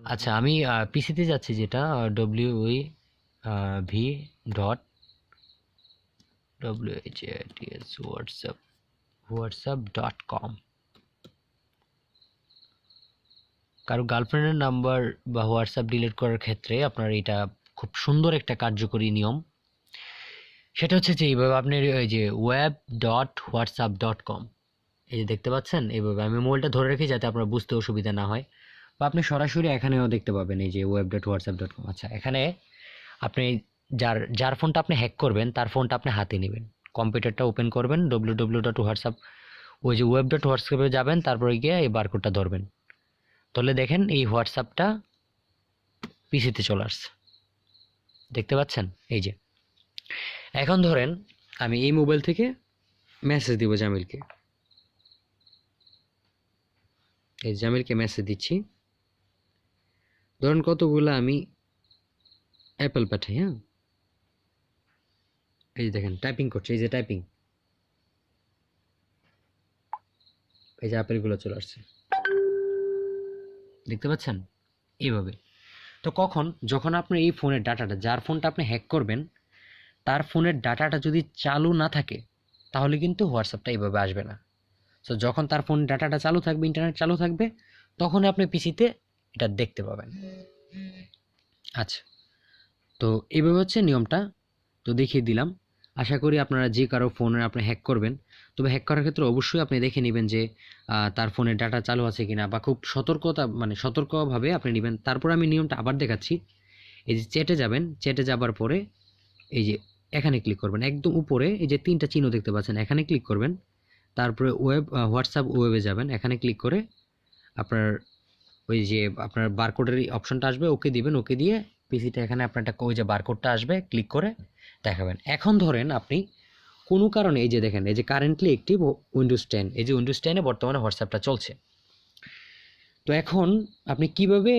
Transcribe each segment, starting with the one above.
আচ্ছা আমি পিসিতে যাচ্ছি যেটা ডব্লিউ ওই V dot W H S WhatsApp WhatsApp dot com কারও গার্লফ্রেন্ডের নাম্বার বা হোয়াটসঅ্যাপ ডিলিট করার ক্ষেত্রে আপনার এটা খুব সুন্দর একটা কার্যকরী নিয়ম। সেটা হচ্ছে যে, এইভাবে আপনি ওই যে web dot WhatsApp dot com এই যে দেখতে পাচ্ছেন? এইভাবে আমি মোবাইলটা ধরে রেখে যাতে আপনার বুঝতে অসুবিধা না হয়। বা আপনি সরাসরি এখানেও দেখতে পাবেন এই যে web dot WhatsApp dot com আচ্ছা এখানে আপনি যার যার ফোনটা আপনি হ্যাক করবেন, তার ফোনটা আপনি হাতে নেবেন। কম্পিউটারটা ওপেন করবেন ডব্লিউ ডব্লিউ ডট হোয়াটসঅ্যাপ ওই যে ওয়েব ডট হোয়াটসঅ্যাপে যাবেন, তারপরে গিয়ে এই বারকোডটা ধরবেন। তাহলে দেখেন এই হোয়াটসঅ্যাপটা পিসিতে চলে আসছে। দেখতে পাচ্ছেন? এই যে। এখন ধরেন আমি এই মোবাইল থেকে মেসেজ দিব জামিলকে। এই জামিলকে মেসেজ দিচ্ছি। ধরেন কতগুলো আমি অ্যাপেল পাঠাই হ্যাঁ? এই যে দেখেন টাইপিং করছে, এই যে টাইপিং এই যে অ্যাপেলগুলো চলে আসছে। দেখতে পাচ্ছেন? এইভাবে। তো কখন? যখন আপনি এই ফোনের ডাটাটা, যার ফোনটা আপনি হ্যাক করবেন, তার ফোনের ডাটাটা যদি চালু না থাকে, তাহলে কিন্তু হোয়াটসঅ্যাপটা এইভাবে আসবে না। সো যখন তার ফোন ডাটাটা চালু থাকবে ইন্টারনেট চালু থাকবে তখন আপনি পিসিতে এটা দেখতে পাবেন। আচ্ছা। তো এইভাবে হচ্ছে নিয়মটা তো দেখিয়ে দিলাম। আশা করি আপনারা যে কারও ফোনে আপনি হ্যাক করবেন তবে হ্যাক করার ক্ষেত্রে অবশ্যই আপনি দেখে নেবেন যে তার ফোনের ডাটা চালু আছে কিনা বা খুব সতর্কতা মানে সতর্কভাবে আপনি নেবেন। তারপর আমি নিয়মটা আবার দেখাচ্ছি। এই যে চেটে যাবেন চেটে যাবার পরে এই যে এখানে ক্লিক করবেন। একদম উপরে এই যে তিনটা চিহ্ন দেখতে পাচ্ছেন এখানে ক্লিক করবেন। তারপরে ওয়েব হোয়াটসঅ্যাপ ওয়েবে যাবেন। এখানে ক্লিক করে আপনার ওই যে আপনার বারকোডের অপশনটা আসবে, ওকে দিবেন, ওকে দিয়ে পিসিটা এখানে আপনার একটা ওই যে বারকোডটা আসবে ক্লিক করে দেখাবেন। এখন ধরেন আপনি কোনো কারণে, এই যে দেখেন, এই যে কারেন্টলি একটি উইন্ডোজ টেন এই যে উইন্ডোজ টেনে বর্তমানে হোয়াটসঅ্যাপটা চলছে। তো এখন আপনি কীভাবে,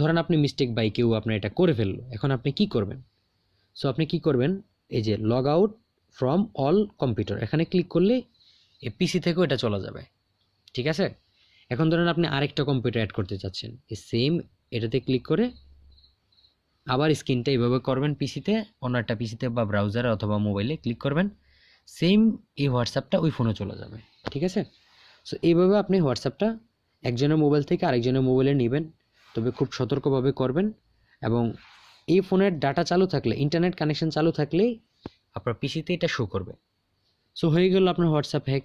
ধরেন আপনি মিস্টেক বাই কেউ আপনার এটা করে ফেলল, এখন আপনি কি করবেন? সো আপনি কি করবেন, এই যে log out from all computer এখানে ক্লিক করলে এই পিসি থেকেও এটা চলে যাবে। ঠিক আছে? এখন ধরেন আপনি আরেকটা কম্পিউটার অ্যাড করতে চাচ্ছেন। সেম এটাতে ক্লিক করে আবার স্ক্রিনটা এইভাবে করবেন পিসিতে অন্য একটা পিসিতে বা ব্রাউজারে অথবা মোবাইলে ক্লিক করবেন। সেম এই হোয়াটসঅ্যাপটা ওই ফোনে চলে যাবে, ঠিক আছে? সো এইভাবে আপনি হোয়াটসঅ্যাপটা একজনের মোবাইল থেকে আরেকজনের মোবাইলে নেবেন, তবে খুব সতর্কভাবে করবেন এবং এই ফোনের ডাটা চালু থাকলে ইন্টারনেট কানেকশন চালু থাকলেই আপনার পিসিতে এটা শো করবে। সো হয়ে গেল আপনার হোয়াটসঅ্যাপ হ্যাক